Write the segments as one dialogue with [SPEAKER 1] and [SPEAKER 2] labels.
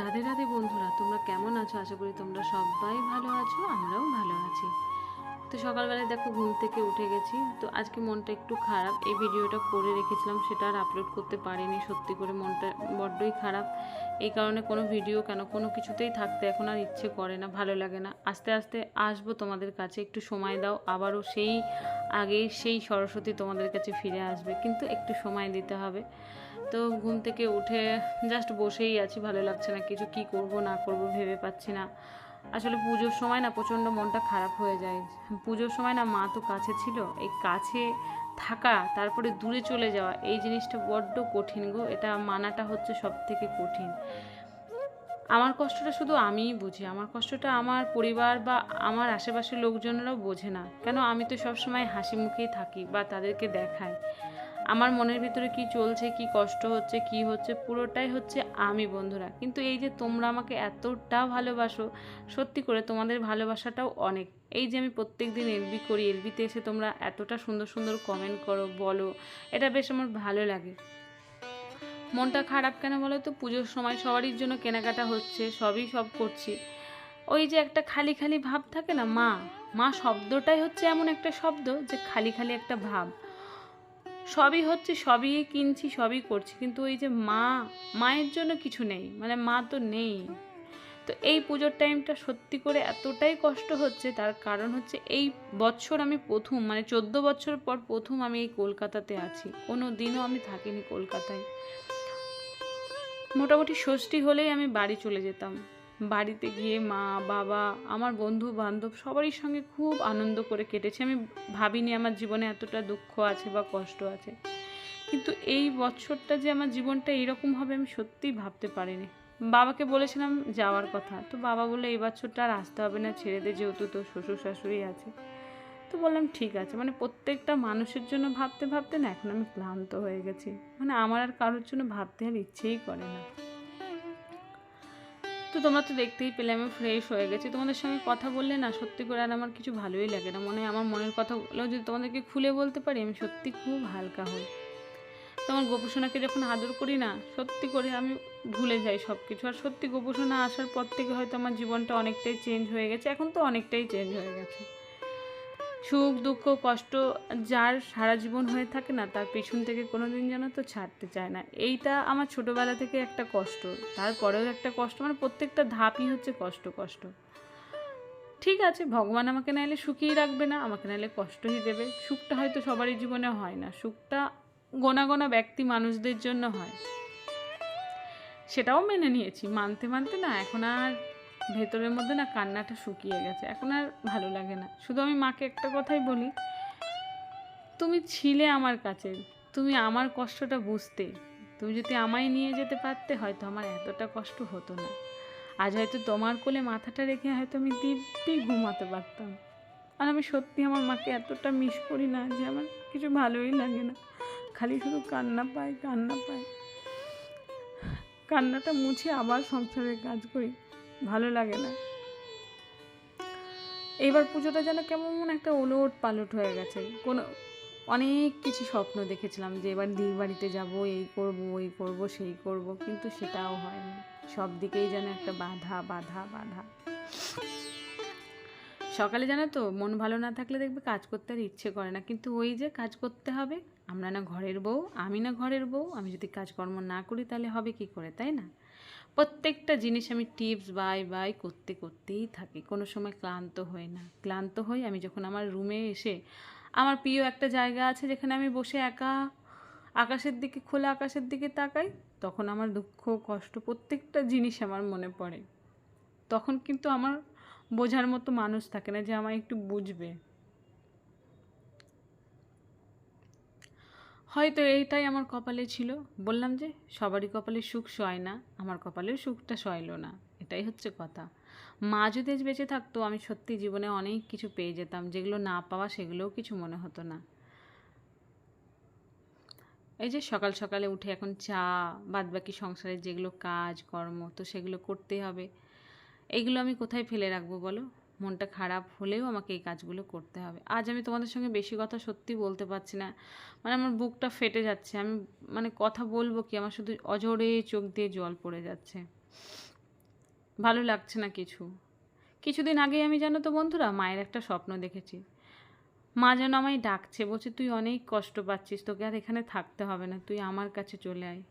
[SPEAKER 1] রাধে রাধে বন্ধুরা, তোমরা কেমন আছো? আশা করি তোমরা সবাই ভালো আছো, আমরাও ভালো আছি। তো সকালবেলায় দেখো ঘুম থেকে উঠে গেছি। তো আজকে মনটা একটু খারাপ। এই ভিডিওটা করে রেখেছিলাম, সেটা আর আপলোড করতে পারিনি। সত্যি করে মনটা বড্ডই খারাপ। এই কারণে কোনো ভিডিও কেন? কোনো কিছুতেই থাকতে এখন আর ইচ্ছে করে না, ভালো লাগে না। আস্তে আস্তে আসব তোমাদের কাছে, একটু সময় দাও। আবারও সেই আগে সেই সরস্বতী তোমাদের কাছে ফিরে আসবে, কিন্তু একটু সময় দিতে হবে। তো ঘুম থেকে উঠে জাস্ট বসেই আছি, ভালো লাগছে না কিছু, কি করব, না করব ভেবে পাচ্ছি না। আসলে পুজোর সময় না প্রচণ্ড মনটা খারাপ হয়ে যায়। পুজোর সময় না মা তো কাছে ছিল, এই কাছে থাকা, তারপরে দূরে চলে যাওয়া, এই জিনিসটা বড্ড কঠিন গো, এটা মানাটা হচ্ছে সব থেকে কঠিন। আমার কষ্টটা শুধু আমিই বুঝি, আমার কষ্টটা আমার পরিবার বা আমার আশেপাশের লোকজনেরাও বোঝে না। কেন আমি তো সবসময় হাসি মুখেই থাকি বা তাদেরকে দেখাই। আমার মনের ভিতরে কি চলছে, কি কষ্ট হচ্ছে, কি হচ্ছে, পুরোটাই হচ্ছে আমি, বন্ধুরা। কিন্তু এই যে তোমরা আমাকে এতটা ভালোবাসো, সত্যি করে তোমাদের ভালোবাসাটাও অনেক। এই যে আমি প্রত্যেক দিন এলবি করি, এলবিতে এসে তোমরা এতটা সুন্দর সুন্দর কমেন্ট করো, বলো, এটা বেশ আমার ভালো লাগে। মনটা খারাপ কেন বলো তো? পুজোর সময় সবারই জন্য কেনাকাটা হচ্ছে, সবই সব করছি। ওই যে একটা খালি খালি ভাব থাকে না, মা মা শব্দটাই হচ্ছে এমন একটা শব্দ যে খালি খালি একটা ভাব। সবই হচ্ছে, সবই কিনছি, সবই করছি, কিন্তু ওই যে মা, মায়ের জন্য কিছু নেই মানে মা তো নেই। তো এই পুজোর টাইমটা সত্যি করে এতটাই কষ্ট হচ্ছে, তার কারণ হচ্ছে এই বছর আমি প্রথম মানে চোদ্দ বছর পর প্রথম আমি এই কলকাতাতে আছি, কোনো দিনও আমি থাকিনি কলকাতায়। মোটামুটি ষষ্ঠী হলেই আমি বাড়ি চলে যেতাম। বাড়িতে গিয়ে মা, বাবা, আমার বন্ধু বান্ধব সবারই সঙ্গে খুব আনন্দ করে কেটেছে। আমি ভাবিনি আমার জীবনে এতটা দুঃখ আছে বা কষ্ট আছে। কিন্তু এই বছরটা যে আমার জীবনটা এইরকম হবে আমি সত্যিই ভাবতে পারিনি। বাবাকে বলেছিলাম যাওয়ার কথা। তো বাবা বলল, এই বছরটা আর আসতে হবে না, ছেড়ে দে যেহেতু তোর শ্বশুর শাশুড়ি আছে। তো বললাম, ঠিক আছে। মানে প্রত্যেকটা মানুষের জন্য ভাবতে ভাবতে না, এখন আমি ক্লান্ত হয়ে গেছি। মানে আমার আর কারোর জন্য ভাবতে আর ইচ্ছেই করে না। তো তোমরা তো দেখতেই পেলে, আমি ফ্রেশ হয়ে গেছি। তোমাদের সঙ্গে কথা বললে না, সত্যি করে আর আমার কিছু ভালোই লাগে না। মনে হয় আমার মনের কথাগুলো যদি তোমাদেরকে খুলে বলতে পারি, আমি সত্যি খুব হালকা হই। তোমার গোপসোনাকে যখন আদর করি না, সত্যি করে আমি ভুলে যাই সব কিছু আর সত্যি গোপসোনা আসার পর থেকে হয়তো আমার জীবনটা অনেকটাই চেঞ্জ হয়ে গেছে, এখন তো অনেকটাই চেঞ্জ হয়ে গেছে। সুখ, দুঃখ, কষ্ট যার সারা জীবন হয়ে থাকে না, তার পেছন থেকে কোনো দিন যেন তো ছাড়তে চায় না। এইটা আমার ছোটোবেলা থেকে একটা কষ্ট। তারপরেও একটা কষ্ট মানে প্রত্যেকটা ধাপই হচ্ছে কষ্ট কষ্ট। ঠিক আছে, ভগবান আমাকে নাইলে সুখেই রাখবে না, আমাকে নাইলে কষ্টই দেবে। সুখটা হয়তো সবারই জীবনে হয় না, সুখটা গোনা গোনা ব্যক্তি মানুষদের জন্য হয়। সেটাও মেনে নিয়েছি, মানতে মানতে না, এখন আর ভেতরের মধ্যে না কান্নাটা শুকিয়ে গেছে। এখন আর ভালো লাগে না। শুধু আমি মাকে একটা কথাই বলি, তুমি ছিলে আমার কাছে, তুমি আমার কষ্টটা বুঝতে, তুমি যদি আমায় নিয়ে যেতে পারতে, হয়তো আমার এতটা কষ্ট হতো না। আজ হয়তো তোমার কোলে মাথাটা রেখে হয়তো আমি দিব্যি ঘুমাতে পারতাম। আর আমি সত্যি আমার মাকে এতটা মিস করি না যে আমার কিছু ভালোই লাগে না। খালি শুধু কান্না পাই কান্না পাই কান্নাটা মুছে আবার সংসারের কাজ করি। ভালো লাগে না। এইবার পুজোটা যেন কেমন একটা ওলট পালট হয়ে গেছে। কোনো, অনেক কিছু স্বপ্ন দেখেছিলাম যে এবার দিই বাড়িতে যাব, এই করব, ওই করব, সেই করব, কিন্তু সেটাও হয়নি। সব দিকেই যেন একটা বাধা বাধা বাধা। সকালে জানো তো, মন ভালো না থাকলে দেখবে কাজ করতে আর ইচ্ছে করে না। কিন্তু ওই যে কাজ করতে হবে, আমরা না ঘরের বউ, আমি না ঘরের বউ, আমি যদি কাজকর্ম না করি তাহলে হবে কি করে, তাই না? প্রত্যেকটা জিনিস আমি টিপস বাই বাই করতে করতেই থাকি। কোনো সময় ক্লান্ত হই না। ক্লান্ত হই আমি যখন আমার রুমে এসে আমার প্রিয় একটা জায়গা আছে যেখানে আমি বসে একা আকাশের দিকে, খোলা আকাশের দিকে তাকাই, তখন আমার দুঃখ, কষ্ট প্রত্যেকটা জিনিস আমার মনে পড়ে। তখন কিন্তু আমার বোঝার মতো মানুষ থাকে না যে আমায় একটু বুঝবে। হয়তো এইটাই আমার কপালে ছিল। বললাম যে, সবারই কপালে সুখ সয় না, আমার কপালেও সুখটা সয়লো না। এটাই হচ্ছে কথা। মা যদি বেঁচে থাকতো, আমি সত্যি জীবনে অনেক কিছু পেয়ে যেতাম। যেগুলো না পাওয়া, সেগুলোও কিছু মনে হতো না। এই যে সকাল সকালে উঠে এখন চা বাদ বাকি সংসারের যেগুলো কাজ, কর্ম, তো সেগুলো করতে হবে। এইগুলো আমি কোথায় ফেলে রাখব বলো? মনটা খারাপ হলেও আমাকে এই কাজগুলো করতে হবে। আজ আমি তোমাদের সঙ্গে বেশি কথা সত্যি বলতে পারছি না। মানে আমার বুকটা ফেটে যাচ্ছে। আমি মানে কথা বলব কি? আমার শুধু অজরে চোখ দিয়ে জল পড়ে যাচ্ছে। ভালো লাগছে না কিছু। কিছুদিন আগেই আমি, জানো তো বন্ধুরা, মায়ের একটা স্বপ্ন দেখেছি। মা যেন আমায় ডাকছে। বলছে, তুই অনেক কষ্ট পাচ্ছিস। তোকে আর এখানে থাকতে হবে না। তুই আমার কাছে চলে আয়।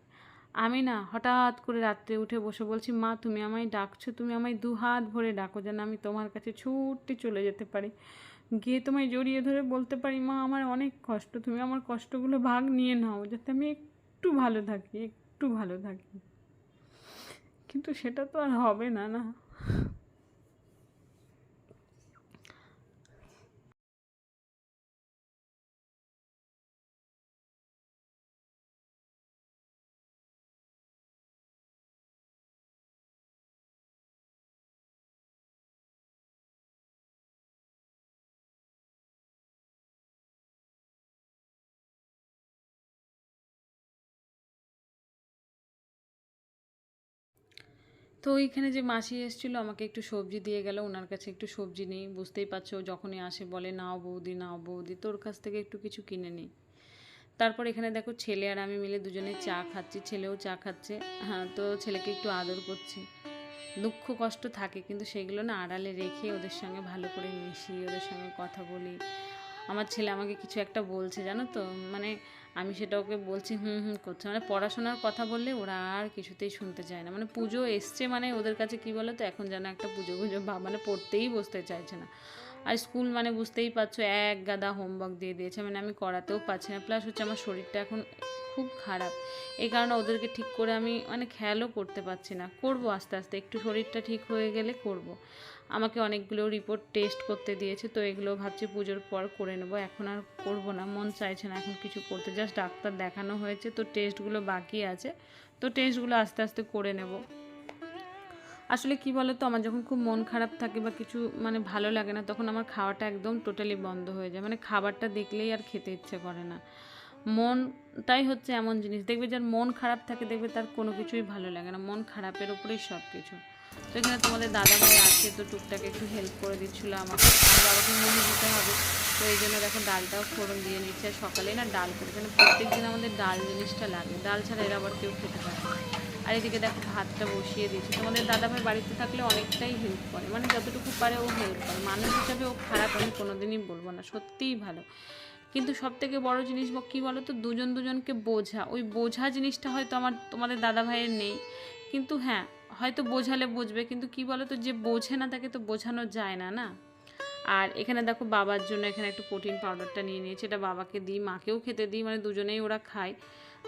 [SPEAKER 1] আমি না হঠাৎ করে রাত্রে উঠে বসে বলছি, মা, তুমি আমায় ডাকছো, তুমি আমায় দু হাত ভরে ডাকো যেন আমি তোমার কাছে ছুটতে চলে যেতে পারি। গিয়ে তোমায় জড়িয়ে ধরে বলতে পারি, মা, আমার অনেক কষ্ট, তুমি আমার কষ্টগুলো ভাগ নিয়ে নাও, যাতে আমি একটু ভালো থাকি, একটু ভালো থাকি। কিন্তু সেটা তো আর হবে না না। তো ওইখানে যে মাসি এসেছিল, আমাকে একটু সবজি দিয়ে গেল। ওনার কাছে একটু সবজি নিই, বুঝতেই পারছ, যখনই আসে বলে, নাও বৌদি নাও বৌদি, তোর কাছ থেকে একটু কিছু কিনে নিই তারপর এখানে দেখো, ছেলে আর আমি মিলে দুজনে চা খাচ্ছি, ছেলেও চা খাচ্ছে। হ্যাঁ তো ছেলেকে একটু আদর করছি। দুঃখ, কষ্ট থাকে, কিন্তু সেগুলো না আড়ালে রেখে ওদের সঙ্গে ভালো করে মিশি, ওদের সঙ্গে কথা বলি। আমার ছেলে আমাকে কিছু একটা বলছে, জানো তো? মানে আমি সেটা ওকে বলছি, হুম হুম, করছে। মানে পড়াশোনার কথা বললে ওরা আর কিছুতেই শুনতে চায় না। মানে পুজো এসছে মানে ওদের কাছে কি বলো তো এখন যেন একটা পুজো পুজো বা মানে পড়তেই বসতে চাইছে না। আর স্কুল মানে বুঝতেই পারছ, এক গাদা হোমওয়ার্ক দিয়ে দিয়েছে। মানে আমি করাতেও পারছি না। প্লাস হচ্ছে আমার শরীরটা এখন খুব খারাপ। এই কারণে ওদেরকে ঠিক করে আমি মানে খেয়ালও করতে পারছি না। করব আস্তে আস্তে, একটু শরীরটা ঠিক হয়ে গেলে করব। আমাকে অনেকগুলো রিপোর্ট টেস্ট করতে দিয়েছে, তো এগুলো ভাবছি পুজোর পর করে নেব। এখন আর করব না, মন চাইছে না এখন কিছু করতে। জাস্ট ডাক্তার দেখানো হয়েছে, তো টেস্টগুলো বাকি আছে। তো টেস্টগুলো আস্তে আস্তে করে নেব। আসলে কি বলো তো আমার যখন খুব মন খারাপ থাকে বা কিছু মানে ভালো লাগে না, তখন আমার খাওয়াটা একদম টোটালি বন্ধ হয়ে যায়। মানে খাবারটা দেখলেই আর খেতে ইচ্ছে করে না। মনটাই হচ্ছে এমন জিনিস। দেখবে যার মন খারাপ থাকে, দেখবে তার কোনো কিছুই ভালো লাগে না। মন খারাপের ওপরেই সব কিছু তো এখানে তোমাদের দাদা ভাই আছে, তো টুকটাকে একটু হেল্প করে দিচ্ছিল আমাকে। বাবাকে মুড়ি দিতে হবে। তো এই জন্য দেখো ডালটাও ফোড়ন দিয়ে নিচ্ছে। আর সকালেই না ডাল করে, কেন প্রত্যেক দিন আমাদের ডাল জিনিসটা লাগে। ডাল ছাড়া এরা আবার কেউ খেতে পারে। আর এদিকে দেখো ভাতটা বসিয়ে দিয়েছি। তোমাদের দাদা ভাই বাড়িতে থাকলে অনেকটাই হেল্প করে। মানে যতটুকু পারে ও হেল্প করে। মানুষ হিসাবে ও খারাপ আমি কোনোদিনই বলব না। সত্যিই ভালো। কিন্তু সব থেকে বড় জিনিস কী বলো তো দুজন দুজনকে বোঝা। ওই বোঝা জিনিসটা হয়তো আমার, তোমাদের দাদা ভাইয়ের নেই। কিন্তু হ্যাঁ হয়তো বোঝালে বুঝবে। কিন্তু কি বলো তো যে বোঝে না, তাকে তো বোঝানো যায় না না? আর এখানে দেখো বাবার জন্য এখানে একটু প্রোটিন পাউডারটা নিয়ে নিয়েছি। এটা বাবাকে দিই, মাকেও খেতে দিই মানে দুজনেই ওরা খায়।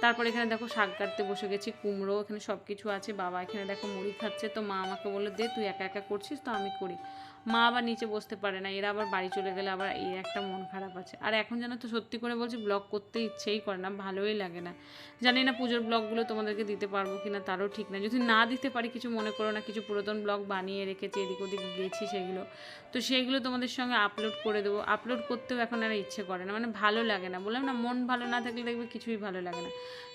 [SPEAKER 1] তারপর এখানে দেখো শাক কাটতে বসে গেছি, কুমড়ো, এখানে সব কিছু আছে। বাবা এখানে দেখো মুড়ি খাচ্ছে। তো মা আমাকে বলল, দে, তুই একা একা করছিস, তো আমি করি। মা আবার নিচে বসতে পারে না, এরা আবার বাড়ি চলে গেলে আবার এই একটা মন খারাপ আছে। আর এখন যেন তো সত্যি করে বলছি ব্লগ করতে ইচ্ছেই করে না, ভালোই লাগে না। জানি না পুজোর ব্লগগুলো তোমাদেরকে দিতে পারব কি না তারও ঠিক না। যদি না দিতে পারি, কিছু মনে করো না, কিছু পুরাতন ব্লগ বানিয়ে রেখেছি, এদিক ওদিক গেছি সেগুলো। তো সেইগুলো তোমাদের সঙ্গে আপলোড করে দেবো। আপলোড করতেও এখন আর ইচ্ছে করে না মানে ভালো লাগে না। বললাম না, মন ভালো না থাকলে দেখবে কিছুই ভালো লাগে না।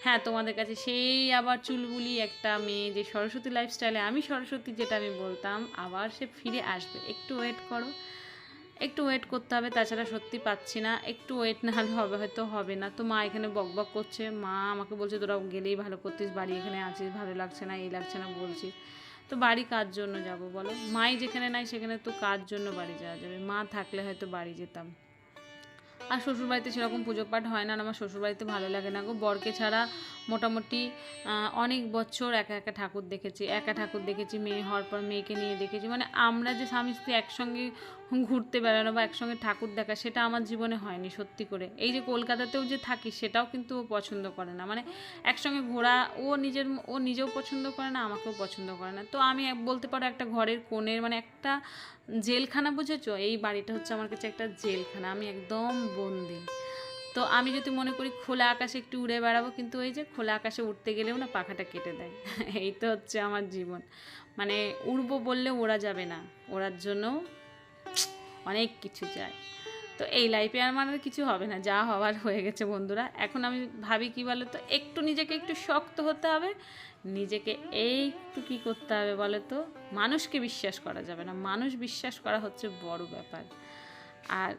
[SPEAKER 1] হ্যাঁ তোমাদের কাছে সেই আবার চুলবুলি একটা মেয়ে, যে সরস্বতী লাইফস্টাইলে আমি সরস্বতী যেটা আমি বলতাম, আবার সে ফিরে আসবে। একটু ওয়েট করো। একটু ওয়েট করতে হবে, তাছাড়া সত্যি পাচ্ছি না। একটু ওয়েট না হলে হবে, হয়তো হবে না। তো মা এখানে বক বক করছে। মা আমাকে বলছে, তোরা গেলেই ভালো করতিস, বাড়ি এখানে আছিস, ভালো লাগছে না, এই লাগছে না বলছিস তো বাড়ি কার জন্য যাব বলো? মাই যেখানে নাই সেখানে তো কার জন্য বাড়ি যাওয়া যাবে? মা থাকলে হয়তো বাড়ি যেতাম। আর শ্বশুরবাড়িতে সেরকম পুজো পাঠ হয় না, আর আমার শ্বশুরবাড়িতে ভালো লাগে না গো। বরকে ছাড়া মোটামুটি অনেক বছর একা একা ঠাকুর দেখেছি। একা ঠাকুর দেখেছি, মেয়ে হওয়ার পর মেয়েকে নিয়ে দেখেছি। মানে আমরা যে স্বামী স্ত্রী একসঙ্গে ঘুরতে বেড়ানো বা একসঙ্গে ঠাকুর দেখা, সেটা আমার জীবনে হয়নি, সত্যি করে। এই যে কলকাতাতেও যে থাকি, সেটাও কিন্তু ও পছন্দ করে না। মানে একসঙ্গে ঘোরা, ও নিজের, ও নিজেও পছন্দ করে না, আমাকেও পছন্দ করে না। তো আমি বলতে পারো একটা ঘরের কোণের মানে একটা জেলখানা, বুঝেছ? এই বাড়িটা হচ্ছে আমার কাছে একটা জেলখানা। আমি একদম বন্দি। তো আমি যদি মনে করি খোলা আকাশে একটু উড়ে বেড়াবো, কিন্তু ওই যে খোলা আকাশে উঠতে গেলেও না পাখাটা কেটে দেয়। এই তো হচ্ছে আমার জীবন। মানে উড়বো বললে ওরা যাবে না। ওড়ার জন্য অনেক কিছু চায় তো এই লাইফে আর আর কিছু হবে না, যা হওয়ার হয়ে গেছে বন্ধুরা। এখন আমি ভাবি কি বলো তো একটু নিজেকে একটু শক্ত হতে হবে। নিজেকে এই একটু কী করতে হবে বলো তো মানুষকে বিশ্বাস করা যাবে না। মানুষ বিশ্বাস করা হচ্ছে বড় ব্যাপার। আর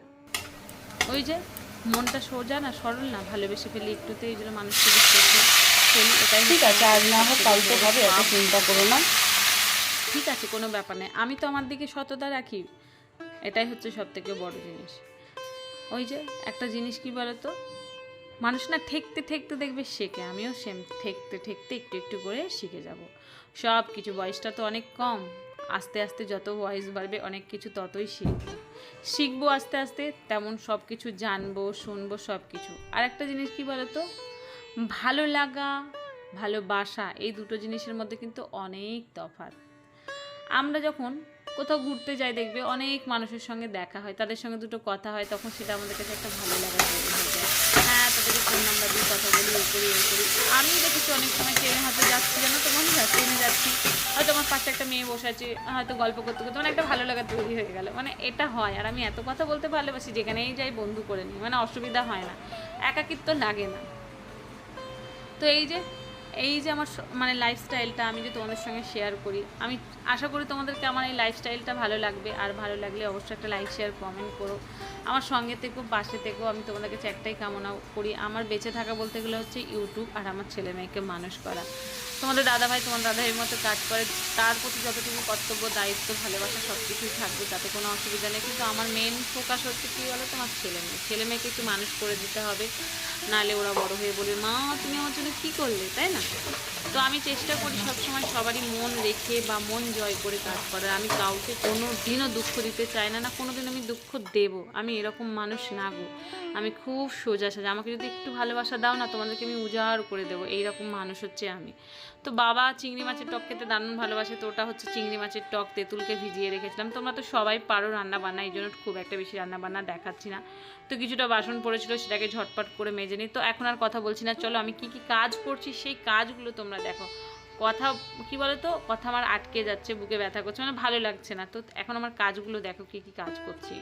[SPEAKER 1] ওই যে মনটা সোজা না সরল না? ভালোবেসে ফেলি একটুতে এই জন্য মানুষকে বিশ্বাস করি। এটাই
[SPEAKER 2] ঠিক আছে আজ না হোক কালকে হবে এত চিন্তা করো না।
[SPEAKER 1] ঠিক আছে কোনো ব্যাপার নেই। আমি তো আমার দিকে সততা রাখি। এটাই হচ্ছে সব থেকে বড় জিনিস। ওই যে একটা জিনিস কি বলতো? মানুষ না ঠেকতে ঠেকতে দেখবে শেখে। আমিও সেম ঠেকতে ঠেকতে একটু একটু করে শিখে যাব। সব কিছু বয়সটা তো অনেক কম। আস্তে আস্তে যত বয়স বাড়বে অনেক কিছু ততই শিখব। শিখব আস্তে আস্তে, তেমন সব কিছু জানব, শুনব সব কিছু আর একটা জিনিস কি বলতো? ভালো লাগা ভালোবাসা এই দুটো জিনিসের মধ্যে কিন্তু অনেক তফাৎ। আমরা যখন কোথাও ঘুরতে যাই, দেখবে অনেক মানুষের সঙ্গে দেখা হয়, তাদের সঙ্গে দুটো কথা হয়, তখন সেটা আমাদের কাছে একটা ভালো লাগা হয়ে যায়। হ্যাঁ ফোন নাম্বার দিয়ে কথা বলি এই করি এই করি। আমি দেখেছি অনেক সময় ট্রেনে হয়তো যাচ্ছি, জানো তো মনে হয় ট্রেনে যাচ্ছি। হয়তো আমার পাশে একটা মেয়ে বসে আছে, হয়তো গল্প করতে করতে মানে একটা ভালো লাগা তৈরি হয়ে গেলো। মানে এটা হয়, আর আমি এত কথা বলতে ভালোবাসি, যেখানেই যাই বন্ধু করে নিই। মানে অসুবিধা হয় না, একাকিত্ব লাগে না। তো এই যে এই যে আমার মানে লাইফস্টাইলটা আমি যে তোমাদের সঙ্গে শেয়ার করি, আমি আশা করি তোমাদেরকে আমার এই লাইফস্টাইলটা ভালো লাগবে। আর ভালো লাগলে অবশ্যই একটা লাইক শেয়ার কমেন্ট করো। আমার সঙ্গে থেকেও পাশে থেকেও আমি তোমাদের কাছে একটাই কামনা করি। আমার বেঁচে থাকা বলতে গেলে হচ্ছে ইউটিউব আর আমার ছেলে মেয়েকে মানুষ করা। তোমাদের দাদাভাই তোমার দাদাভাইয়ের মতো কাজ করে, তার প্রতি যতটুকু কর্তব্য, দায়িত্ব, ভালোবাসা সব কিছুই থাকবে, তাতে কোনো অসুবিধা নেই। কিন্তু আমার মেন ফোকাস হচ্ছে কী বলো তোমার ছেলে মেয়ে। ছেলে মেয়েকে একটু মানুষ করে দিতে হবে। নাহলে ওরা বড় হয়ে বলবে, মা, তুমি আমার জন্য কী করলে? তাই না? তো আমি চেষ্টা করি সবসময় সবারই মন রেখে বা মন জয় করে কাজ করার। আমি কাউকে কোনো দিনও দুঃখ দিতে চাই না না কোনো দিন আমি দুঃখ দেব। আমি এরকম মানুষ না গো। আমি খুব সোজা সাজা। আমাকে যদি একটু ভালোবাসা দাও না, তোমাদেরকে আমি উজাড় করে দেবো। এইরকম মানুষ হচ্ছে আমি। তো বাবা চিংড়ি মাছের টক খেতে দারুণ ভালোবাসে, তো ওটা হচ্ছে চিংড়ি মাছের টক, তেঁতুলকে ভিজিয়ে রেখেছিলাম। তোমরা তো সবাই পারো রান্না বান্না, এই জন্য খুব একটা বেশি রান্না বান্না দেখাচ্ছি না। তো কিছুটা বাসন পড়েছিল, সেটাকে ঝটপট করে মেজে নিই। তো এখন আর কথা বলছি না, চলো আমি কি কি কাজ করছি, সেই কাজগুলো তোমরা দেখো। কথা, কি বলো তো কথা আমার আটকে যাচ্ছে, বুকে ব্যথা করছে মানে ভালো লাগছে না। তো এখন আমার কাজগুলো দেখো, কি কি কাজ করছি।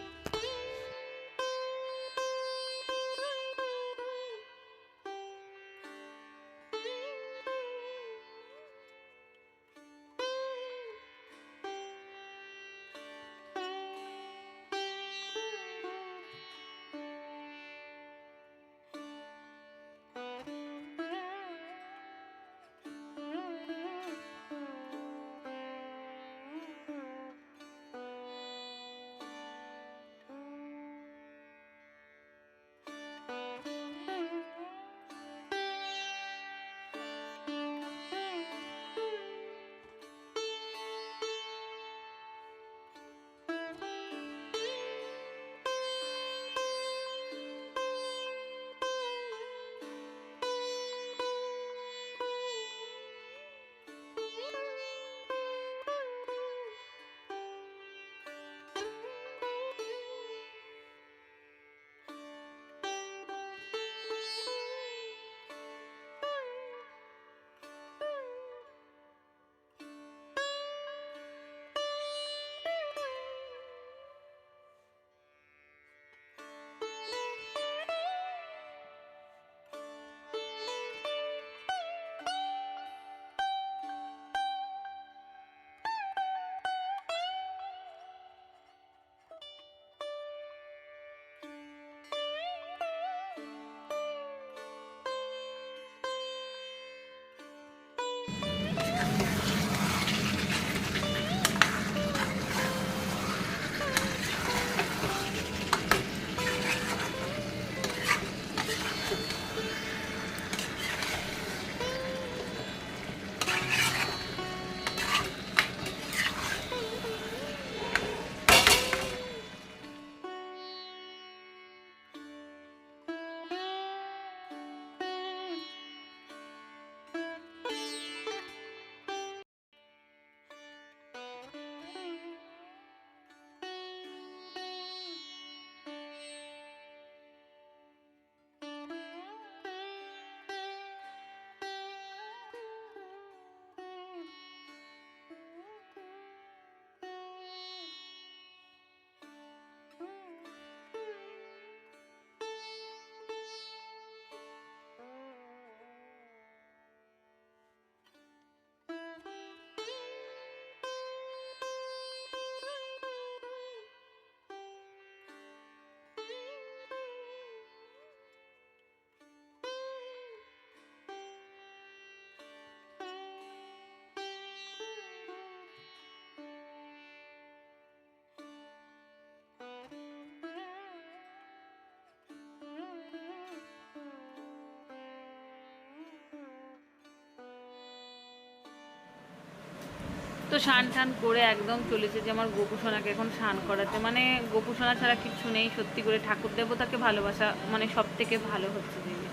[SPEAKER 1] তো স্নান টান করে একদম চলেছে যে আমার গোপু সোনাকে এখন স্নান করাতে। মানে গোপু সোনা ছাড়া কিচ্ছু নেই, সত্যি করে ঠাকুর দেবতাকে ভালোবাসা মানে সব থেকে ভালো হচ্ছে জিনিস।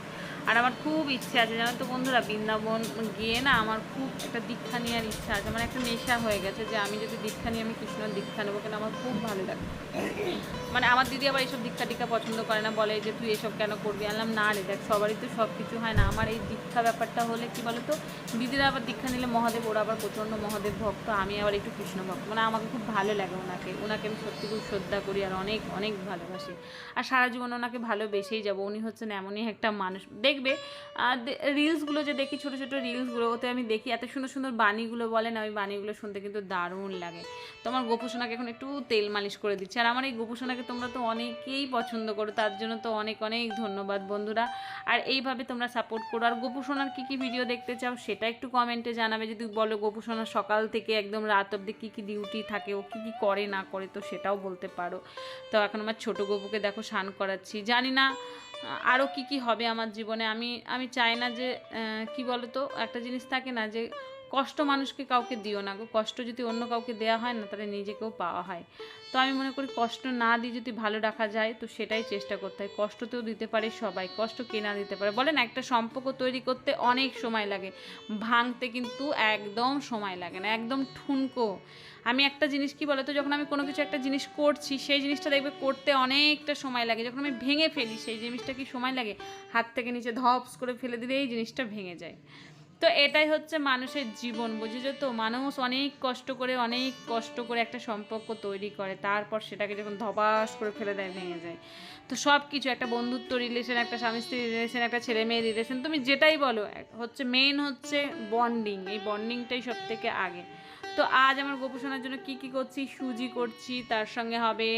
[SPEAKER 1] আর আমার খুব ইচ্ছে আছে, জানো তো বন্ধুরা, বৃন্দাবন গিয়ে না আমার খুব একটা দীক্ষা নেওয়ার ইচ্ছা আছে। আমার একটা নেশা হয়ে গেছে যে আমি যদি দীক্ষা নিয়ে আমি কৃষ্ণ দীক্ষা নেব কেন? আমার খুব ভালো লাগে। মানে আমার দিদি আবার এইসব দীক্ষা টিক্ষা পছন্দ করে না, বলে যে তুই এসব কেন করবি? আনলাম না রে, দেখ, সবারই তো সব কিছু হয় না। আমার এই দীক্ষা ব্যাপারটা হলে কি বলো বলতো দিদিরা আবার দীক্ষা নিলে মহাদেব, ওরা আবার প্রচণ্ড মহাদেব ভক্ত, আমি আবার একটু কৃষ্ণ ভক্ত। মানে আমাকে খুব ভালো লাগে ওনাকে। ওনাকে আমি সত্যি খুব শ্রদ্ধা করি আর অনেক অনেক ভালোবাসি। আর সারা জীবন ওনাকে ভালোবেসেই যাব। উনি হচ্ছেন এমনই একটা মানুষ। দেখবে। আর রিলসগুলো যে দেখি, ছোটো ছোটো রিলসগুলো ওতে আমি দেখি, এত সুন্দর সুন্দর বাণীগুলো বলে না, ওই বাণীগুলো শুনতে কিন্তু দারুণ লাগে। তো আমার গোপুসোনাকে এখন একটু তেল মালিশ করে দিচ্ছি। আর আমার এই গোপুসোনাকে তোমরা তো অনেকেই পছন্দ করো, তার জন্য তো অনেক অনেক ধন্যবাদ বন্ধুরা। আর এইভাবে তোমরা সাপোর্ট করো। আর গোপুসোনার কী কী ভিডিও দেখতে চাও, সেটা একটু কমেন্টে জানাবে। যদি বলো গোপুসোনার সকাল থেকে একদম রাত অব্দি কী কী ডিউটি থাকে, ও কী কী করে না করে, তো সেটাও বলতে পারো। তো এখন আমার ছোটো গোপুকে দেখো স্নান করাচ্ছি। জানি না আরও কি কি হবে আমার জীবনে? আমি আমি চাই না যে কি বলতো? একটা জিনিস থাকে না যে, কষ্ট মানুষকে কাউকে দিও না গো। কষ্ট যদি অন্য কাউকে দেওয়া হয় না, তাহলে নিজেকেও পাওয়া হয়। তো আমি মনে করি কষ্ট না দিয়ে যদি ভালো রাখা যায়, তো সেটাই চেষ্টা করতে হয়। কষ্ট তো দিতে পারে সবাই, কষ্ট কে না দিতে পারে? বলেন, একটা সম্পর্ক তৈরি করতে অনেক সময় লাগে। ভাঙতে কিন্তু একদম সময় লাগে না, একদম ঠুনকো। আমি একটা জিনিস কি বলতো, যখন আমি কোনো কিছু একটা জিনিস করছি, সেই জিনিসটা দেখবে করতে অনেকটা সময় লাগে। যখন আমি ভেঙে ফেলি, সেই জিনিসটা কি সময় লাগে? হাত থেকে নিচে ধপস করে ফেলে দিলে এই জিনিসটা ভেঙে যায়। তো এটাই হচ্ছে মানুষের জীবন, বুঝেছ তো? মানুষ অনেক কষ্ট করে, অনেক কষ্ট করে একটা সম্পর্ক তৈরি করে, তারপর সেটাকে যখন ধবাস করে ফেলে দেয়, ভেঙে যায়। তো সব কিছু একটা বন্ধুত্ব রিলেশন একটা স্বামী স্ত্রী রিলেশন একটা ছেলে মেয়ে রিলেশন তুমি যেটাই বলো, হচ্ছে মেন হচ্ছে বন্ডিং এই বন্ডিংটাই সব থেকে আগে। তো আজ আমার গোপোষণার জন্য কি কি করছি? সুজি করছি, তার সঙ্গে হবে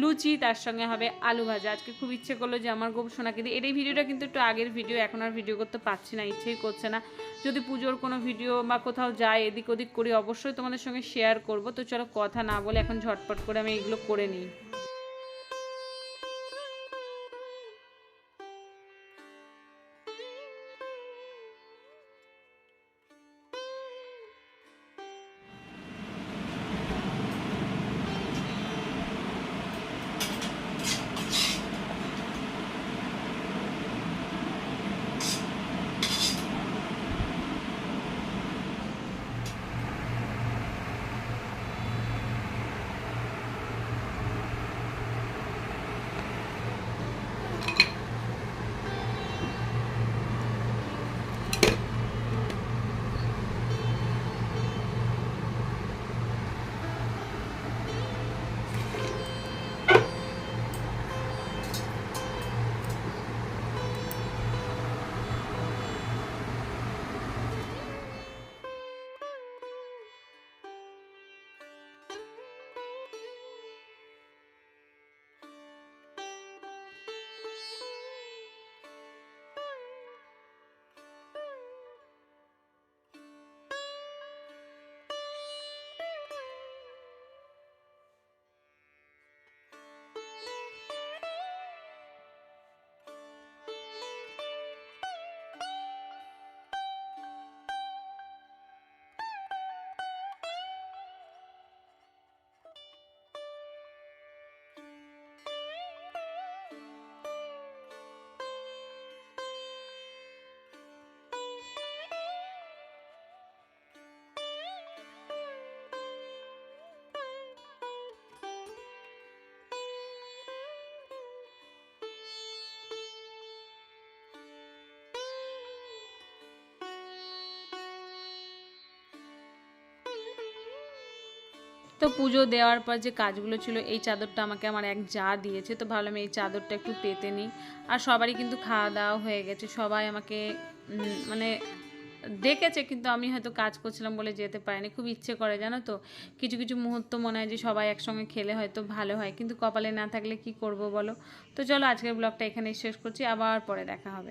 [SPEAKER 1] লুচি, তার সঙ্গে হবে আলু ভাজা। আজকে খুব ইচ্ছে করল যে আমার গোপোষণাকে দিয়ে এই ভিডিওটা কিন্তু একটু আগের ভিডিও, এখন আর ভিডিও করতে পারছি না, ইচ্ছেই করছে না। যদি পুজোর কোনো ভিডিও বা কোথাও যায়, এদিক ওদিক করি, অবশ্যই তোমাদের সঙ্গে শেয়ার করব। তো চলো কথা না বলে এখন ঝটপট করে আমি এগুলো করে নিই। তো পুজো দেওয়ার পর যে কাজগুলো ছিল, এই চাদরটা আমাকে আমার এক যা দিয়েছে, তো ভাবলাম এই চাদরটা একটু পেতে নিই। আর সবারই কিন্তু খাওয়া দাওয়া হয়ে গেছে, সবাই আমাকে মানে ডেকেছে, কিন্তু আমি হয়তো কাজ করছিলাম বলে যেতে পারিনি। খুব ইচ্ছে করে, জানো তো? কিছু কিছু মুহূর্ত মনে হয় যে সবাই একসঙ্গে খেলে হয়তো ভালো হয়, কিন্তু কপালে না থাকলে কি করব বলো? তো চলো, আজকের ব্লগটা এখানেই শেষ করছি, আবার পরে দেখা হবে।